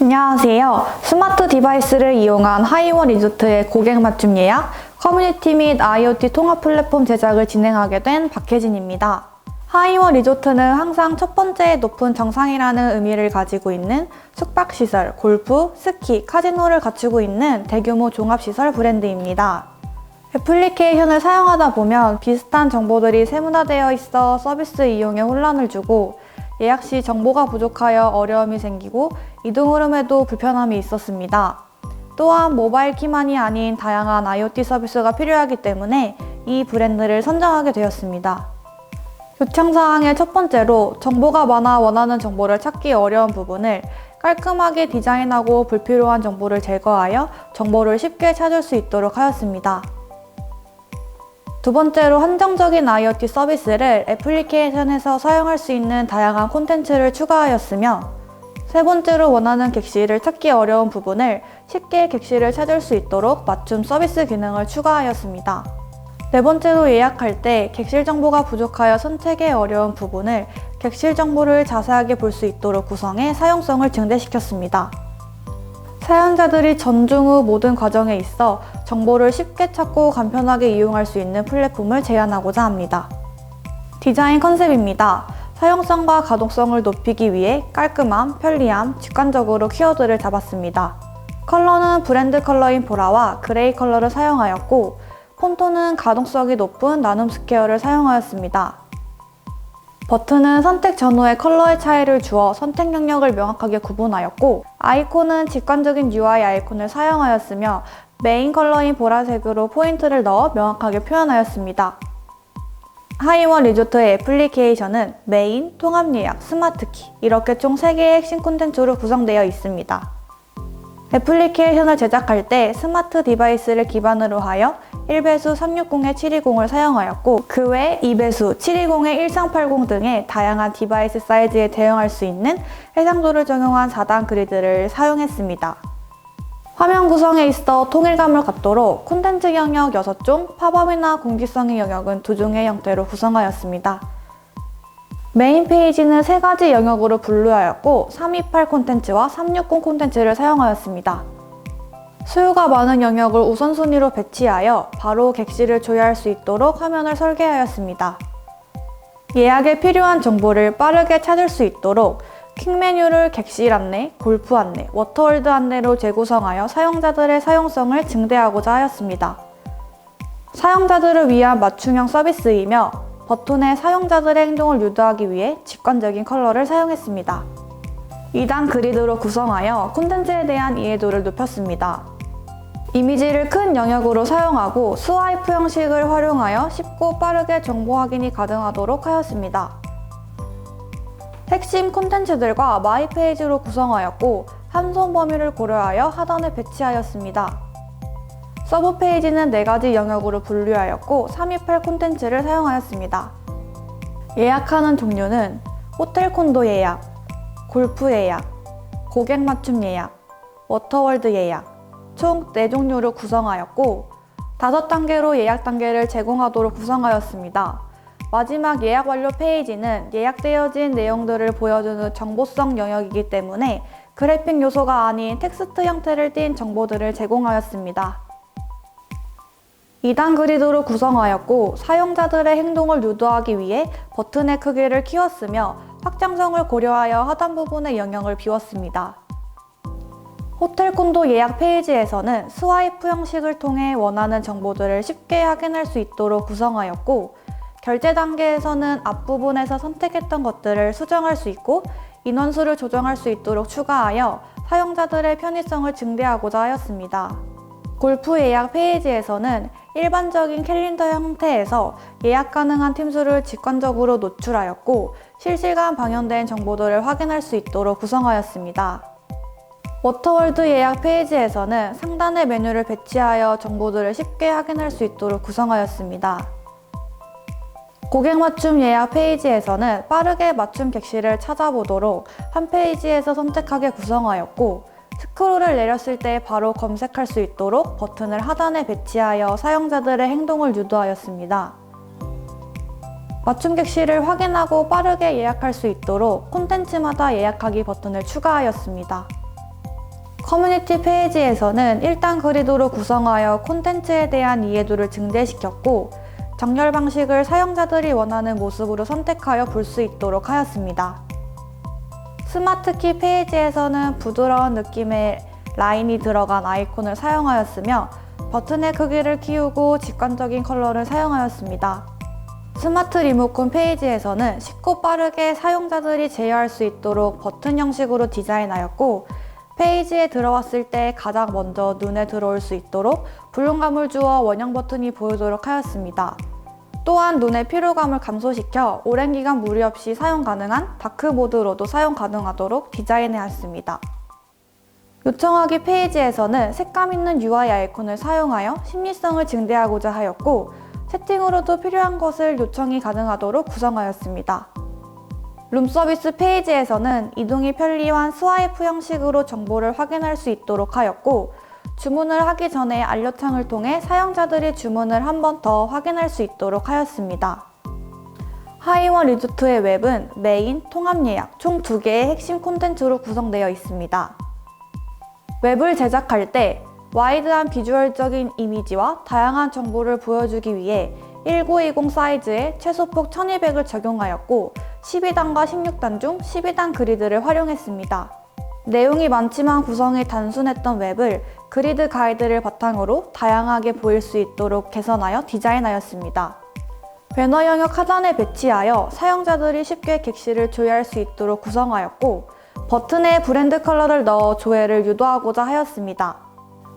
안녕하세요. 스마트 디바이스를 이용한 하이원 리조트의 고객 맞춤 예약, 커뮤니티 및 IoT 통합 플랫폼 제작을 진행하게 된 박혜진입니다. 하이원 리조트는 항상 첫 번째 높은 정상이라는 의미를 가지고 있는 숙박시설, 골프, 스키, 카지노를 갖추고 있는 대규모 종합시설 브랜드입니다. 애플리케이션을 사용하다 보면 비슷한 정보들이 세분화되어 있어 서비스 이용에 혼란을 주고 예약 시 정보가 부족하여 어려움이 생기고 이동 흐름에도 불편함이 있었습니다. 또한 모바일 키만이 아닌 다양한 IoT 서비스가 필요하기 때문에 이 브랜드를 선정하게 되었습니다. 요청 사항의 첫 번째로 정보가 많아 원하는 정보를 찾기 어려운 부분을 깔끔하게 디자인하고 불필요한 정보를 제거하여 정보를 쉽게 찾을 수 있도록 하였습니다. 두 번째로 한정적인 IoT 서비스를 애플리케이션에서 사용할 수 있는 다양한 콘텐츠를 추가하였으며 세 번째로 원하는 객실을 찾기 어려운 부분을 쉽게 객실을 찾을 수 있도록 맞춤 서비스 기능을 추가하였습니다. 네 번째로 예약할 때 객실 정보가 부족하여 선택에 어려운 부분을 객실 정보를 자세하게 볼 수 있도록 구성해 사용성을 증대시켰습니다. 사용자들이 전중 후 모든 과정에 있어 정보를 쉽게 찾고 간편하게 이용할 수 있는 플랫폼을 제안하고자 합니다. 디자인 컨셉입니다. 사용성과 가독성을 높이기 위해 깔끔함, 편리함, 직관적으로 키워드를 잡았습니다. 컬러는 브랜드 컬러인 보라와 그레이 컬러를 사용하였고 폰토는 가동성이 높은 나눔 스퀘어를 사용하였습니다. 버튼은 선택 전후의 컬러의 차이를 주어 선택 영역을 명확하게 구분하였고 아이콘은 직관적인 UI 아이콘을 사용하였으며 메인 컬러인 보라색으로 포인트를 넣어 명확하게 표현하였습니다. 하이원 리조트의 애플리케이션은 메인, 통합 예약, 스마트키 이렇게 총 3개의 핵심 콘텐츠로 구성되어 있습니다. 애플리케이션을 제작할 때 스마트 디바이스를 기반으로 하여 1배수 360-720을 사용하였고 그 외 2배수 720-1380 등의 다양한 디바이스 사이즈에 대응할 수 있는 해상도를 적용한 4단 그리드를 사용했습니다. 화면 구성에 있어 통일감을 갖도록 콘텐츠 영역 6종, 팝업이나 공기성의 영역은 2종의 형태로 구성하였습니다. 메인 페이지는 세 가지 영역으로 분류하였고 328 콘텐츠와 360 콘텐츠를 사용하였습니다. 수요가 많은 영역을 우선순위로 배치하여 바로 객실을 조회할 수 있도록 화면을 설계하였습니다. 예약에 필요한 정보를 빠르게 찾을 수 있도록 퀵 메뉴를 객실 안내, 골프 안내, 워터월드 안내로 재구성하여 사용자들의 사용성을 증대하고자 하였습니다. 사용자들을 위한 맞춤형 서비스이며 버튼에 사용자들의 행동을 유도하기 위해 직관적인 컬러를 사용했습니다. 2단 그리드로 구성하여 콘텐츠에 대한 이해도를 높였습니다. 이미지를 큰 영역으로 사용하고 스와이프 형식을 활용하여 쉽고 빠르게 정보 확인이 가능하도록 하였습니다. 핵심 콘텐츠들과 마이 페이지로 구성하였고 함선 범위를 고려하여 하단에 배치하였습니다. 서브 페이지는 4가지 영역으로 분류하였고 328 콘텐츠를 사용하였습니다. 예약하는 종류는 호텔 콘도 예약, 골프 예약, 고객 맞춤 예약, 워터월드 예약 총 4종류로 구성하였고 5단계로 예약 단계를 제공하도록 구성하였습니다. 마지막 예약 완료 페이지는 예약되어진 내용들을 보여주는 정보성 영역이기 때문에 그래픽 요소가 아닌 텍스트 형태를 띤 정보들을 제공하였습니다. 2단 그리드로 구성하였고 사용자들의 행동을 유도하기 위해 버튼의 크기를 키웠으며 확장성을 고려하여 하단 부분의 영역을 비웠습니다. 호텔 콘도 예약 페이지에서는 스와이프 형식을 통해 원하는 정보들을 쉽게 확인할 수 있도록 구성하였고 결제 단계에서는 앞부분에서 선택했던 것들을 수정할 수 있고 인원수를 조정할 수 있도록 추가하여 사용자들의 편의성을 증대하고자 하였습니다. 골프 예약 페이지에서는 일반적인 캘린더 형태에서 예약 가능한 팀수를 직관적으로 노출하였고 실시간 방영된 정보들을 확인할 수 있도록 구성하였습니다. 워터월드 예약 페이지에서는 상단의 메뉴를 배치하여 정보들을 쉽게 확인할 수 있도록 구성하였습니다. 고객 맞춤 예약 페이지에서는 빠르게 맞춤 객실을 찾아보도록 한 페이지에서 선택하게 구성하였고 스크롤을 내렸을 때 바로 검색할 수 있도록 버튼을 하단에 배치하여 사용자들의 행동을 유도하였습니다. 맞춤 객실을 확인하고 빠르게 예약할 수 있도록 콘텐츠마다 예약하기 버튼을 추가하였습니다. 커뮤니티 페이지에서는 1단 그리드로 구성하여 콘텐츠에 대한 이해도를 증대시켰고 정렬 방식을 사용자들이 원하는 모습으로 선택하여 볼 수 있도록 하였습니다. 스마트키 페이지에서는 부드러운 느낌의 라인이 들어간 아이콘을 사용하였으며 버튼의 크기를 키우고 직관적인 컬러를 사용하였습니다. 스마트 리모컨 페이지에서는 쉽고 빠르게 사용자들이 제어할 수 있도록 버튼 형식으로 디자인하였고 페이지에 들어왔을 때 가장 먼저 눈에 들어올 수 있도록 볼륨감을 주어 원형 버튼이 보이도록 하였습니다. 또한 눈의 피로감을 감소시켜 오랜 기간 무리 없이 사용 가능한 다크 모드로도 사용 가능하도록 디자인하였습니다. 요청하기 페이지에서는 색감 있는 UI 아이콘을 사용하여 심리성을 증대하고자 하였고 채팅으로도 필요한 것을 요청이 가능하도록 구성하였습니다. 룸서비스 페이지에서는 이동이 편리한 스와이프 형식으로 정보를 확인할 수 있도록 하였고 주문을 하기 전에 알려창을 통해 사용자들이 주문을 한 번 더 확인할 수 있도록 하였습니다. 하이원 리조트의 웹은 메인, 통합 예약 총 두 개의 핵심 콘텐츠로 구성되어 있습니다. 웹을 제작할 때 와이드한 비주얼적인 이미지와 다양한 정보를 보여주기 위해 1920 사이즈의 최소폭 1200을 적용하였고 12단과 16단 중 12단 그리드를 활용했습니다. 내용이 많지만 구성이 단순했던 웹을 그리드 가이드를 바탕으로 다양하게 보일 수 있도록 개선하여 디자인하였습니다. 배너 영역 하단에 배치하여 사용자들이 쉽게 객실을 조회할 수 있도록 구성하였고 버튼에 브랜드 컬러를 넣어 조회를 유도하고자 하였습니다.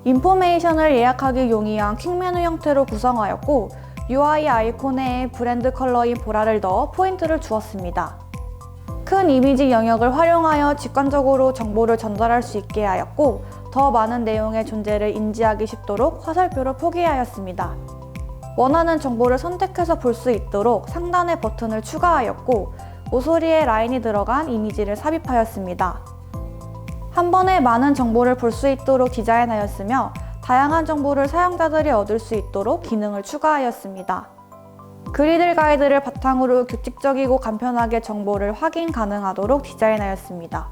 인포메이션을 예약하기 용이한 퀵메뉴 형태로 구성하였고 UI 아이콘에 브랜드 컬러인 보라를 넣어 포인트를 주었습니다. 큰 이미지 영역을 활용하여 직관적으로 정보를 전달할 수 있게 하였고 더 많은 내용의 존재를 인지하기 쉽도록 화살표를 포기하였습니다. 원하는 정보를 선택해서 볼 수 있도록 상단에 버튼을 추가하였고 모서리에 라인이 들어간 이미지를 삽입하였습니다. 한 번에 많은 정보를 볼 수 있도록 디자인하였으며 다양한 정보를 사용자들이 얻을 수 있도록 기능을 추가하였습니다. 그리들 가이드를 바탕으로 규칙적이고 간편하게 정보를 확인 가능하도록 디자인하였습니다.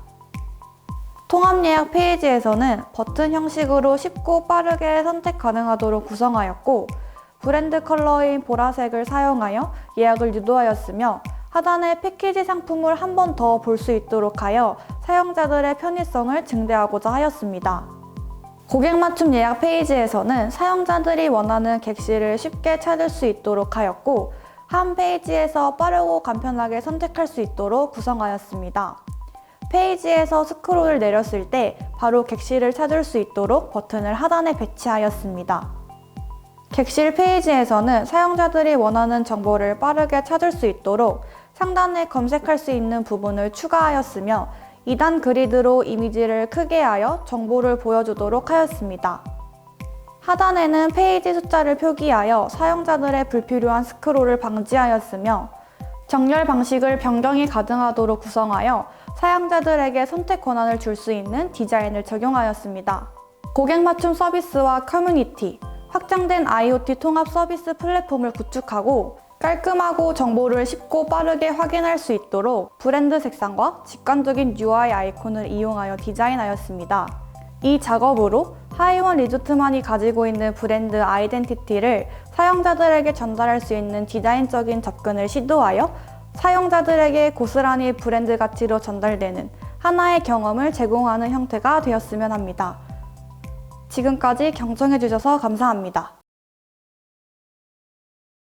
통합 예약 페이지에서는 버튼 형식으로 쉽고 빠르게 선택 가능하도록 구성하였고 브랜드 컬러인 보라색을 사용하여 예약을 유도하였으며 하단에 패키지 상품을 한 번 더 볼 수 있도록 하여 사용자들의 편의성을 증대하고자 하였습니다. 고객 맞춤 예약 페이지에서는 사용자들이 원하는 객실을 쉽게 찾을 수 있도록 하였고 한 페이지에서 빠르고 간편하게 선택할 수 있도록 구성하였습니다. 페이지에서 스크롤을 내렸을 때 바로 객실을 찾을 수 있도록 버튼을 하단에 배치하였습니다. 객실 페이지에서는 사용자들이 원하는 정보를 빠르게 찾을 수 있도록 상단에 검색할 수 있는 부분을 추가하였으며 2단 그리드로 이미지를 크게 하여 정보를 보여주도록 하였습니다. 하단에는 페이지 숫자를 표기하여 사용자들의 불필요한 스크롤을 방지하였으며 정렬 방식을 변경이 가능하도록 구성하여 사용자들에게 선택 권한을 줄 수 있는 디자인을 적용하였습니다. 고객 맞춤 서비스와 커뮤니티, 확장된 IoT 통합 서비스 플랫폼을 구축하고 깔끔하고 정보를 쉽고 빠르게 확인할 수 있도록 브랜드 색상과 직관적인 UI 아이콘을 이용하여 디자인하였습니다. 이 작업으로 하이원 리조트만이 가지고 있는 브랜드 아이덴티티를 사용자들에게 전달할 수 있는 디자인적인 접근을 시도하여 사용자들에게 고스란히 브랜드 가치로 전달되는 하나의 경험을 제공하는 형태가 되었으면 합니다. 지금까지 경청해주셔서 감사합니다.